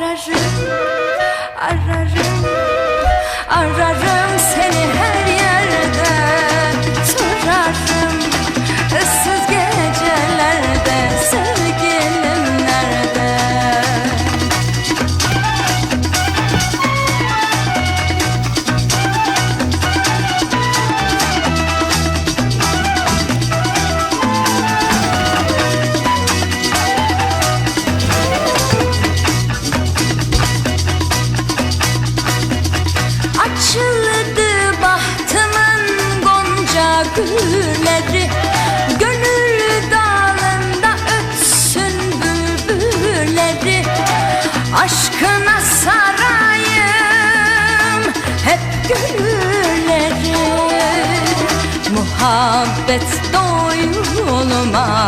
Ararım, ararım, ararım gülleri Gönül dağında ötsün bülbülleri. Aşkına sarayım hep gönülleri Muhabbet doyulmaz